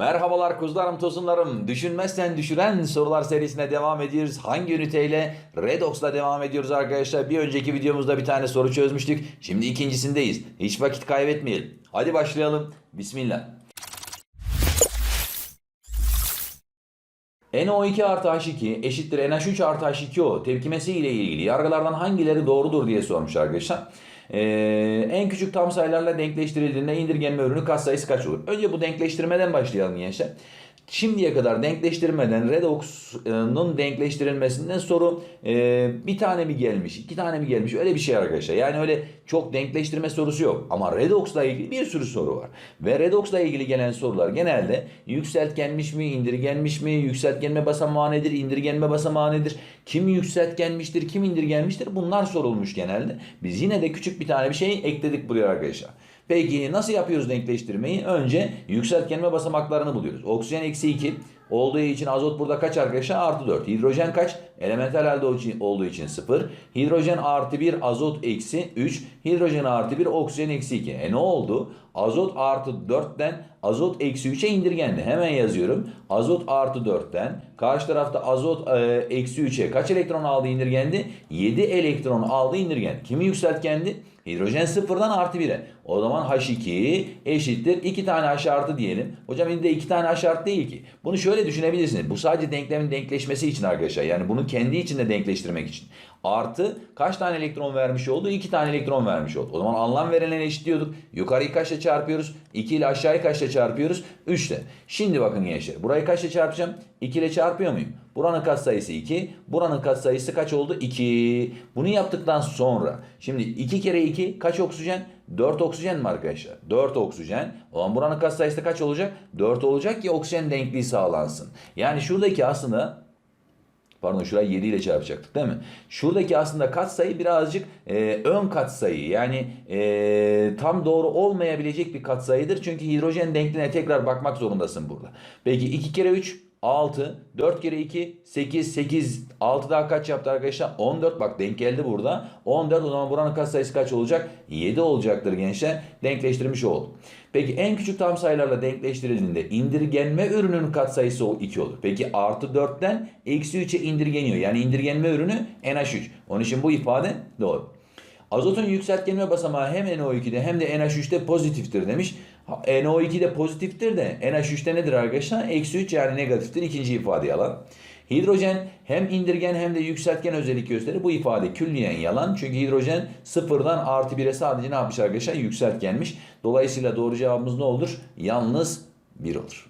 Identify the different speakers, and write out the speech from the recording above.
Speaker 1: Merhabalar kuzularım tosunlarım. Düşünmezsen düşüren sorular serisine devam ediyoruz. Hangi üniteyle? Redox'la devam ediyoruz arkadaşlar. Bir önceki videomuzda bir tane soru çözmüştük. Şimdi ikincisindeyiz. Hiç vakit kaybetmeyelim. Hadi başlayalım. Bismillah. NO2 artı H2 eşittir NH3 artı H2O tepkimesi ile ilgili yargılardan hangileri doğrudur diye sormuş arkadaşlar. Ee, en küçük tam sayılarla denkleştirildiğinde indirgenme ürünü katsayısı kaç olur? Önce bu denkleştirmeden başlayalım gençler. Şimdiye kadar denkleştirmeden redox'un denkleştirilmesinden soru e, bir tane mi gelmiş, iki tane mi gelmiş öyle bir şey arkadaşlar. Yani öyle çok denkleştirme sorusu yok. Ama redox'la ilgili bir sürü soru var. Ve redox'la ilgili gelen sorular genelde yükseltgenmiş mi, indirgenmiş mi, yükseltgenme basamağı nedir, indirgenme basamağı nedir, kim yükseltgenmiştir, kim indirgenmiştir bunlar sorulmuş genelde. Biz yine de küçük bir tane bir şey ekledik buraya arkadaşlar. Peki nasıl yapıyoruz denkleştirmeyi? Önce yükseltgenme basamaklarını buluyoruz. Oksijen eksi 2 olduğu için azot burada kaç arkadaşlar? Artı 4. Hidrojen kaç? Elemental halde olduğu için 0. Hidrojen artı 1 azot eksi 3. Hidrojen artı 1 oksijen eksi 2. E ne oldu? Azot artı 4'ten azot eksi 3'e indirgendi. Hemen yazıyorum. Azot artı 4'ten karşı tarafta azot e, eksi 3'e kaç elektron aldı indirgendi? 7 elektron aldı indirgendi. Kimi yükseltgendi? Hidrojen sıfırdan artı 1'e. O zaman H2 eşittir 2 tane H artı diyelim. Hocam elde 2 tane H artı değil ki. Bunu şöyle düşünebilirsiniz. Bu sadece denklemin denkleşmesi için arkadaşlar. Yani bunu kendi içinde denkleştirmek için. Artı kaç tane elektron vermiş oldu? 2 tane elektron vermiş oldu. O zaman anlam verilen eşitliyorduk. Yukarıyı kaçla çarpıyoruz? 2 ile aşağıyı kaçla çarpıyoruz? 3 ile. Şimdi bakın gençler. Burayı kaçla çarpacağım? 2 ile çarpıyor muyum? Buranın katsayısı 2. Buranın katsayısı kaç oldu? 2. Bunu yaptıktan sonra şimdi 2 kere 2 kaç oksijen? 4 oksijen mi arkadaşlar? 4 oksijen. O zaman buranın katsayısı kaç olacak? 4 olacak ki oksijen denkliği sağlansın. Yani şuradaki aslında Pardon şurayı 7 ile çarpacaktık değil mi? Şuradaki aslında katsayı birazcık e, ön katsayı yani e, tam doğru olmayabilecek bir katsayıdır. Çünkü hidrojen denkliğine tekrar bakmak zorundasın burada. Peki 2 kere 3 6, 4 kere 2, 8, 8, 6 daha kaç yaptı arkadaşlar? 14 bak denk geldi burada. 14 o zaman buranın katsayısı kaç olacak? 7 olacaktır gençler. Denkleştirmiş olduk. Peki en küçük tam sayılarla denkleştirildiğinde indirgenme ürünün katsayısı 2 olur. Peki artı 4'ten eksi 3'e indirgeniyor. Yani indirgenme ürünü NH3. Onun için bu ifade doğru. Azotun yükseltgenme basamağı hem NO2'de hem de NH3'te pozitiftir demiş. NO2'de pozitiftir de NH3'te nedir arkadaşlar? Eksi 3 yani negatiftir. İkinci ifade yalan. Hidrojen hem indirgen hem de yükseltgen özellik gösterir. Bu ifade külliyen yalan. Çünkü hidrojen sıfırdan artı 1'e sadece ne yapmış arkadaşlar? Yükseltgenmiş. Dolayısıyla doğru cevabımız ne olur? Yalnız 1 olur.